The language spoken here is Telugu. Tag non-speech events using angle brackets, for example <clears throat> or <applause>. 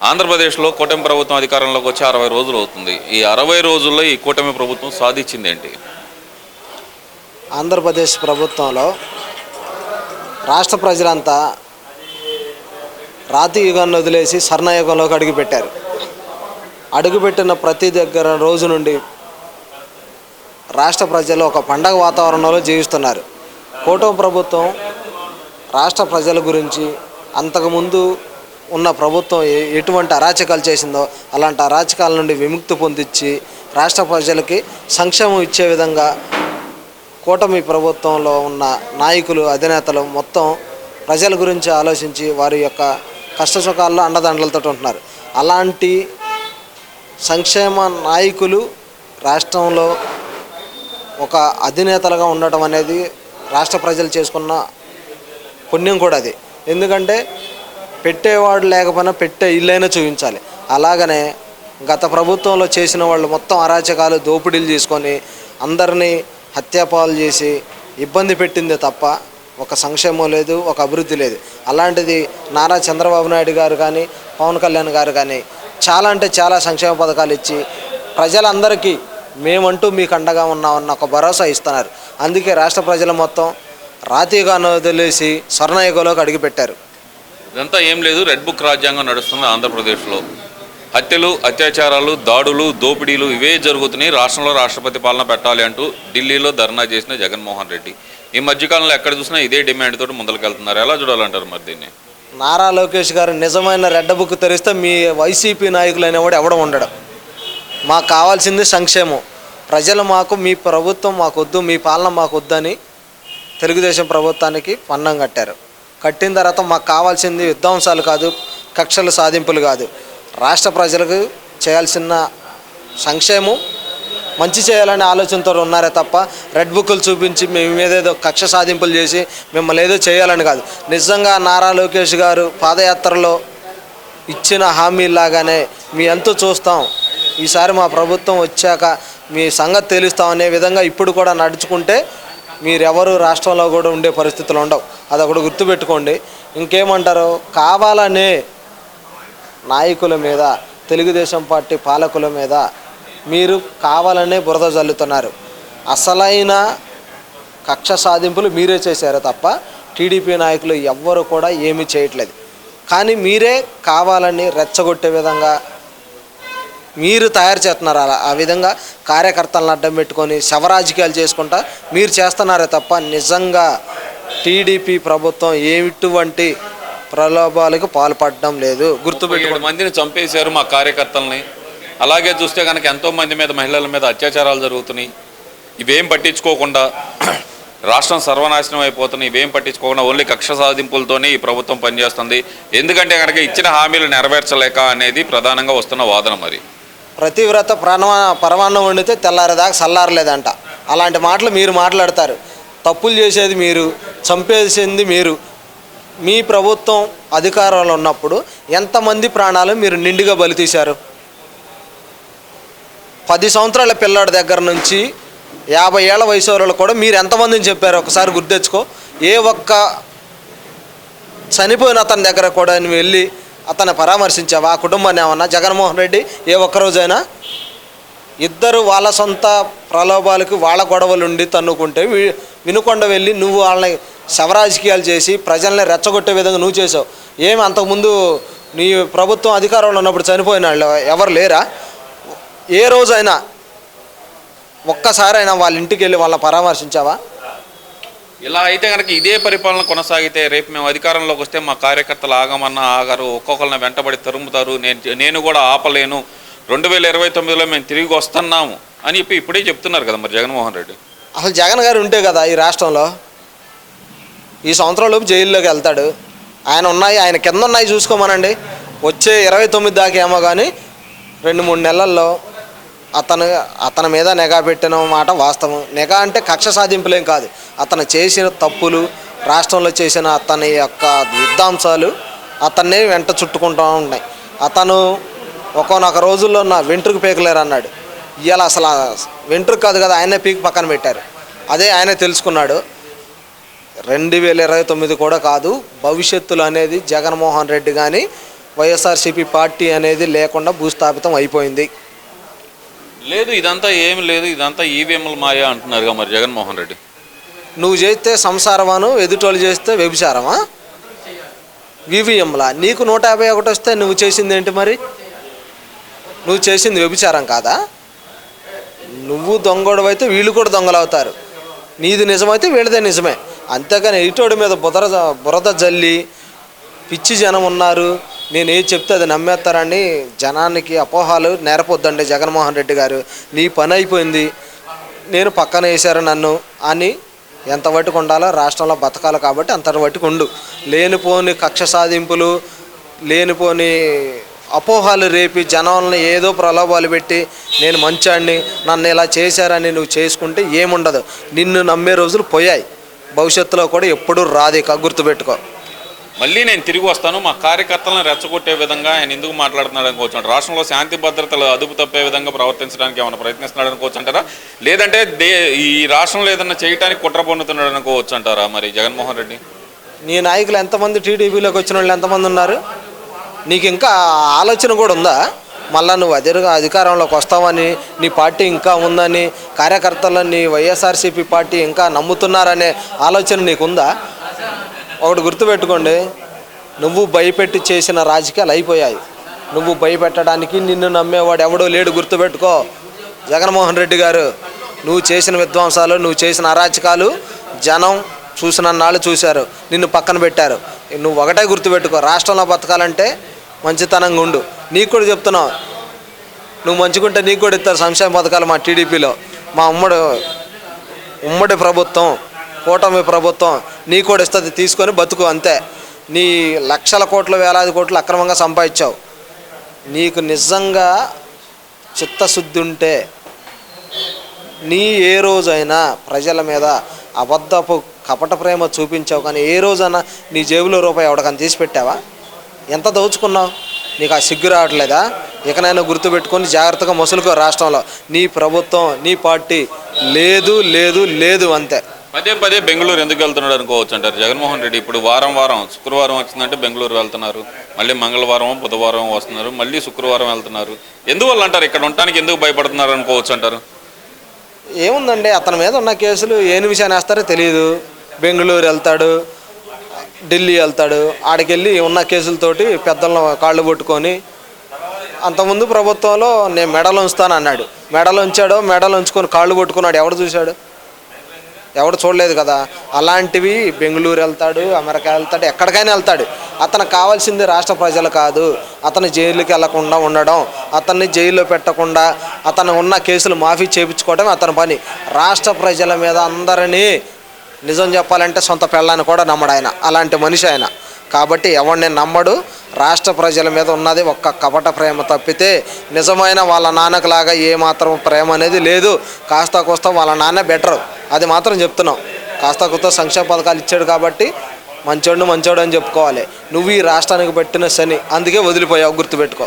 ఆంధ్రప్రదేశ్లో కూటమి ప్రభుత్వం అధికారంలోకి వచ్చి అరవై రోజులు అవుతుంది. ఈ అరవై రోజుల్లో ఈ కూటమి ప్రభుత్వం సాధించింది ఏంటి? ఆంధ్రప్రదేశ్ ప్రభుత్వంలో రాష్ట్ర ప్రజలంతా రాతి యుగాన్ని వదిలేసి స్వర్ణయుగంలోకి అడుగుపెట్టారు. అడుగుపెట్టిన ప్రతి దగ్గర రోజు నుండి రాష్ట్ర ప్రజలు ఒక పండగ వాతావరణంలో జీవిస్తున్నారు. కూటమి ప్రభుత్వం రాష్ట్ర ప్రజల గురించి అంతకుముందు ఉన్న ప్రభుత్వం ఏ- ఎటువంటి అరాచకాలు చేసిందో అలాంటి అరాచకాల నుండి విముక్తి పొందించి రాష్ట్ర ప్రజలకి సంక్షేమం ఇచ్చే విధంగా కూటమి ప్రభుత్వంలో ఉన్న నాయకులు అధినేతలు మొత్తం ప్రజల గురించి ఆలోచించి వారి యొక్క కష్టసుఖాల్లో అండదండలతో ఉంటున్నారు. అలాంటి సంక్షేమ నాయకులు రాష్ట్రంలో ఒక అధినేతలుగా ఉండటం అనేది రాష్ట్ర ప్రజలు చేసుకున్న పుణ్యం కూడా అది. ఎందుకంటే పెట్టేవాడు లేకపోయినా పెట్టే ఇల్లైనా చూపించాలి. అలాగనే గత ప్రభుత్వంలో చేసిన వాళ్ళు మొత్తం అరాచకాలు దోపిడీలు చేసుకొని అందరినీ హత్యాపాలు చేసి ఇబ్బంది పెట్టిందే తప్ప ఒక సంక్షేమం లేదు ఒక అభివృద్ధి లేదు. అలాంటిది నారా చంద్రబాబు నాయుడు గారు కానీ పవన్ కళ్యాణ్ గారు కానీ చాలా అంటే చాలా సంక్షేమ పథకాలు ఇచ్చి ప్రజలందరికీ మేమంటూ మీకు అండగా ఉన్నామన్న ఒక భరోసా ఇస్తున్నారు. అందుకే రాష్ట్ర ప్రజలు మొత్తం రాతిగాను వదిలేసి స్వర్ణయుగంలోకి అడుగుపెట్టారు. ఇదంతా ఏం లేదు. రెడ్ బుక్ రాజ్యాంగం నడుస్తుంది ఆంధ్రప్రదేశ్లో. హత్యలు అత్యాచారాలు దాడులు దోపిడీలు ఇవే జరుగుతున్నాయి. రాష్ట్రంలో రాష్ట్రపతి పాలన పెట్టాలి అంటూ ఢిల్లీలో ధర్నా చేసిన జగన్మోహన్ రెడ్డి. ఈ మధ్యకాలంలో ఎక్కడ చూసినా ఇదే డిమాండ్ తోటి ముందరకెళ్తున్నారు. ఎలా చూడాలంటారు మరి దీన్ని? నారా లోకేష్ గారు నిజమైన రెడ్డ బుక్ తెరిస్తే మీ వైసీపీ నాయకులు వాడు ఎవడ ఉండడం. మాకు కావాల్సింది సంక్షేమం. ప్రజలు మాకు మీ ప్రభుత్వం మాకొద్దు మీ పాలన మాకొద్దని తెలుగుదేశం ప్రభుత్వానికి పన్నం కట్టారు. కట్టిన తర్వాత మాకు కావాల్సింది విధ్వంసాలు కాదు కక్షల సాధింపులు కాదు. రాష్ట్ర ప్రజలకు చేయాల్సిన సంక్షేమం మంచి చేయాలనే ఆలోచనతో ఉన్నారే తప్ప రెడ్ బుక్లు చూపించి మేము మీదేదో కక్ష సాధింపులు చేసి మిమ్మల్ని ఏదో చేయాలని కాదు. నిజంగా నారా లోకేష్ గారు పాదయాత్రలో ఇచ్చిన హామీలాగానే మీ ఎంతో చూస్తాం. ఈసారి మా ప్రభుత్వం వచ్చాక మీ సంగతి తెలుస్తాం అనే విధంగా ఇప్పుడు కూడా నడుచుకుంటే మీరెవరు రాష్ట్రంలో కూడా ఉండే పరిస్థితులు ఉండవు. అది ఒకటి గుర్తుపెట్టుకోండి. ఇంకేమంటారు? కావాలనే నాయకుల మీద తెలుగుదేశం పార్టీ పాలకుల మీద మీరు కావాలనే బురద జల్లుతున్నారు. అసలైన కక్ష సాధింపులు మీరే చేశారు తప్ప టీడీపీ నాయకులు ఎవ్వరు కూడా ఏమీ చేయట్లేదు. కానీ మీరే కావాలని రెచ్చగొట్టే విధంగా మీరు తయారు చేస్తున్నారు అలా. ఆ విధంగా కార్యకర్తలను అడ్డం పెట్టుకొని శవరాజకీయాలు చేసుకుంటా మీరు చేస్తున్నారే తప్ప నిజంగా టీడీపీ ప్రభుత్వం ఏటువంటి ప్రలోభాలకు పాల్పడడం లేదు. గుర్తుపెట్టుకో ఏడు మందిని చంపేశారు మా కార్యకర్తల్ని. అలాగే చూస్తే కనుక ఎంతో మంది మీద మహిళల మీద అత్యాచారాలు జరుగుతున్నాయి. ఇవేం పట్టించుకోకుండా <clears throat> రాష్ట్రం సర్వనాశనం అయిపోతున్నాయి. ఇవేం పట్టించుకోకుండా ఓన్లీ కక్ష సాధింపులతోనే ఈ ప్రభుత్వం పనిచేస్తుంది. ఎందుకంటే కనుక ఇచ్చిన హామీలు నెరవేర్చలేక అనేది ప్రధానంగా వస్తున్న వాదన మరి. ప్రతివ్రత ప్రాణ పరమాన్నం వండితే తెల్లారేదాకా చల్లారలేదంట అలాంటి మాటలు మీరు మాట్లాడతారు. తప్పులు చేసేది మీరు చంపేసింది మీరు. మీ ప్రభుత్వం అధికారంలో ఉన్నప్పుడు ఎంతమంది ప్రాణాలు మీరు నిండుగా బలి తీశారు? పది సంవత్సరాల పిల్లాడి దగ్గర నుంచి యాభై ఏళ్ళ వయసు వాళ్ళు కూడా మీరు ఎంతమందిని చెప్పారు? ఒకసారి గుర్తెచ్చుకో ఏ ఒక్క చనిపోయిన అతని దగ్గర కూడా వెళ్ళి అతన్ని పరామర్శించావా? ఆ కుటుంబాన్ని ఏమన్నా? జగన్మోహన్ రెడ్డి ఏ ఒక్కరోజైనా ఇద్దరు వాళ్ళ సొంత ప్రలోభాలకు వాళ్ళ గొడవలుండి తన్నుకుంటే వి- వినుకొండ వెళ్ళి నువ్వు వాళ్ళని శవరాజకీయాలు చేసి ప్రజల్ని రెచ్చగొట్టే విధంగా నువ్వు చేసావు. ఏమి అంతకుముందు నీ ప్రభుత్వం అధికారంలో ఉన్నప్పుడు చనిపోయిన వాళ్ళు ఎవరు లేరా? ఏ రోజైనా ఒక్కసారైనా వాళ్ళ ఇంటికి వెళ్ళి వాళ్ళని పరామర్శించావా? ఇలా అయితే కనుక ఇదే పరిపాలన కొనసాగితే రేపు మేము అధికారంలోకి వస్తే మా కార్యకర్తలు ఆగమన్నా ఆగారు ఒక్కొక్కరిని వెంటబడి తరుముతారు నేను నేను కూడా ఆపలేను. రెండు వేల ఇరవై తొమ్మిదిలో మేము తిరిగి వస్తున్నాము అని చెప్పి ఇప్పుడే చెప్తున్నారు కదా మరి జగన్మోహన్ రెడ్డి. అసలు జగన్ గారు ఉంటే కదా ఈ రాష్ట్రంలో? ఈ సంవత్సరంలోపు జైల్లోకి వెళ్తాడు. ఆయన ఉన్నాయి ఆయన కింద ఉన్నాయి చూసుకోమనండి. వచ్చే ఇరవై తొమ్మిది దాకా ఏమో కానీ రెండు మూడు నెలల్లో అతను అతని మీద నిఘా పెట్టిన మాట వాస్తవం. నిఘా అంటే కక్ష సాధింపులేం కాదు. అతను చేసిన తప్పులు రాష్ట్రంలో చేసిన అతని యొక్క యుద్ధాంశాలు అతన్ని వెంట చుట్టుకుంటూ ఉన్నాయి. అతను ఒకనొక రోజుల్లో నా వెంట్రుకు పీకలేరు అన్నాడు ఇవాళ అసలు వెంట్రుకు కాదు కదా ఆయనే పీక్ పక్కన పెట్టారు. అదే ఆయనే తెలుసుకున్నాడు. రెండు వేల ఇరవై తొమ్మిది కూడా కాదు భవిష్యత్తులో అనేది జగన్మోహన్ రెడ్డి కానీ వైఎస్ఆర్సీపీ పార్టీ అనేది లేకుండా భూస్థాపితం అయిపోయింది. లేదు ఇదంతా ఏమి లేదు ఇదంతా ఈవీఎంల మాయ అంటున్నారుగా మరి జగన్మోహన్ రెడ్డి. నువ్వు చేస్తే సంసారమాను ఎదుటోళ్ళు చేస్తే వ్యభిచారమా? వివిఎంలా నీకు నూట యాభై ఒకటి వస్తే నువ్వు చేసింది ఏంటి మరి? నువ్వు చేసింది వ్యభిచారం కాదా? నువ్వు దొంగోడు అయితే వీళ్ళు కూడా దొంగలు అవుతారు నీది నిజమైతే వీళ్ళదే నిజమే. అంతేకాని ఎయిటోడి మీద బురద బురద జల్లి పిచ్చి జనం ఉన్నారు. నేను ఏది చెప్తే అది నమ్మేస్తారని జనానికి అపోహాలు నేరపొద్దండి జగన్మోహన్ రెడ్డి గారు. నీ పని అయిపోయింది. నేను పక్కన వేశారు నన్ను. అని ఎంత వట్టుకు ఉండాలో రాష్ట్రంలో బతకాలి కాబట్టి అంత వట్టుకు ఉండు. లేనిపోని కక్ష సాధింపులు లేనిపోని అపోహాలు రేపి జనాలను ఏదో ప్రలోభాలు పెట్టి నేను మంచాడిని నన్ను ఇలా చేశారని నువ్వు చేసుకుంటే ఏముండదు. నిన్ను నమ్మే రోజులు పోయాయి. భవిష్యత్తులో కూడా ఎప్పుడూ రాదు గుర్తుపెట్టుకో. మళ్ళీ నేను తిరిగి వస్తాను. మా కార్యకర్తలను రెచ్చగొట్టే విధంగా ఆయన ఎందుకు మాట్లాడుతున్నాడు అనుకోవచ్చు రాష్ట్రంలో శాంతి భద్రతలు అదుపు తప్పే విధంగా ప్రవర్తించడానికి ఏమైనా ప్రయత్నిస్తున్నాడు అనుకోవచ్చు అంటారా? లేదంటే దే ఈ రాష్ట్రంలో ఏదన్నా చేయడానికి కుట్ర పొందుతున్నాడు అనుకోవచ్చు అంటారా మరి జగన్మోహన్ రెడ్డి? నీ నాయకులు ఎంతమంది టీడీపీలోకి వచ్చిన వాళ్ళు ఎంతమంది ఉన్నారు? నీకు ఇంకా ఆలోచన కూడా ఉందా? మళ్ళా నువ్వు అధిక అధికారంలోకి వస్తావని నీ పార్టీ ఇంకా ఉందని కార్యకర్తలను నీ వైఎస్ఆర్సీపీ పార్టీ ఇంకా నమ్ముతున్నారనే ఆలోచన నీకుందా? ఒకటి గుర్తుపెట్టుకోండి. నువ్వు భయపెట్టి చేసిన రాజకీయాలు అయిపోయాయి. నువ్వు భయపెట్టడానికి నిన్ను నమ్మేవాడు ఎవడో లేడు గుర్తుపెట్టుకో. జగన్మోహన్ రెడ్డి గారు నువ్వు చేసిన విధ్వంసాలు నువ్వు చేసిన అరాచకాలు జనం చూసిన నాళ్ళు చూశారు. నిన్ను పక్కన పెట్టారు. నువ్వు ఒకటే గుర్తుపెట్టుకో. రాష్ట్రంలో బతకాలంటే మంచితనంగా ఉండు. నీకు కూడా చెప్తున్నావు నువ్వు మంచుకుంటే నీకు కూడా ఇస్తారు సంక్షేమ పథకాలు మా టీడీపీలో. మా ఉమ్మడి ఉమ్మడి ప్రభుత్వం కూటమి ప్రభుత్వం నీ కూడా ఇస్తుంది తీసుకొని బతుకు అంతే. నీ లక్షల కోట్లు వేలాది కోట్లు అక్రమంగా సంపాదించావు. నీకు నిజంగా చిత్తశుద్ధి ఉంటే నీ ఏ రోజైనా ప్రజల మీద అబద్ధపు కపట ప్రేమ చూపించావు కానీ ఏ రోజైనా నీ జేబులో రూపాయి ఎవడకని తీసి పెట్టావా? ఎంత దోచుకున్నావు? నీకు ఆ సిగ్గు రావట్లేదా? ఇకనైనా గుర్తుపెట్టుకొని జాగ్రత్తగా మసులుకో రాష్ట్రంలో. నీ ప్రభుత్వం నీ పార్టీ లేదు లేదు లేదు అంతే. పదే పదే బెంగళూరు ఎందుకు వెళ్తున్నాడు అనుకోవచ్చు అంటారు. జగన్మోహన్ రెడ్డి ఇప్పుడు వారం వారం శుక్రవారం వచ్చిందంటే బెంగళూరు వెళ్తున్నారు. మళ్ళీ మంగళవారం బుధవారం వస్తున్నారు. మళ్ళీ శుక్రవారం వెళ్తున్నారు. ఎందువల్ల అంటారు? ఇక్కడ ఉండటానికి ఎందుకు భయపడుతున్నారు అనుకోవచ్చు అంటారు? ఏముందండి? అతని మీద ఉన్న కేసులు ఏ నిమిషాన్ని వేస్తారో తెలియదు బెంగళూరు వెళ్తాడు ఢిల్లీ వెళ్తాడు. ఆడికెళ్ళి ఉన్న కేసులతోటి పెద్దలను కాళ్ళు పట్టుకొని అంతకుముందు ప్రభుత్వంలో నేను మెడలు ఉంచుతాను అన్నాడు మెడలు ఉంచాడో మెడలు ఉంచుకొని కాళ్ళు పట్టుకున్నాడు ఎవడు చూశాడు? ఎవడు చూడలేదు కదా. అలాంటివి బెంగళూరు వెళ్తాడు అమెరికా వెళ్తాడు ఎక్కడికైనా వెళ్తాడు. అతనికి కావాల్సింది రాష్ట్ర ప్రజలు కాదు. అతను జైలుకి వెళ్ళకుండా ఉండడం అతన్ని జైల్లో పెట్టకుండా అతను ఉన్న కేసులు మాఫీ చేయించుకోవడం అతని పని. రాష్ట్ర ప్రజల మీద అందరినీ నిజం చెప్పాలంటే సొంత పెళ్ళాన్ని కూడా నమ్మడాయన అలాంటి మనిషి ఆయన. కాబట్టి ఎవరిని నమ్మడు. రాష్ట్ర ప్రజల మీద ఉన్నది ఒక్క కపట ప్రేమ తప్పితే నిజమైన వాళ్ళ నాన్నకులాగా ఏమాత్రం ప్రేమ అనేది లేదు. కాస్త కోస్తా వాళ్ళ నాన్న బెటరు అది మాత్రం చెప్తున్నాం. కాస్త కొత్త సంక్షేమ పథకాలు ఇచ్చాడు కాబట్టి మంచోడు మంచోడు అని చెప్పుకోవాలి. నువ్వు ఈ రాష్ట్రానికి పెట్టిన శని అందుకే వదిలిపోయావు గుర్తుపెట్టుకో.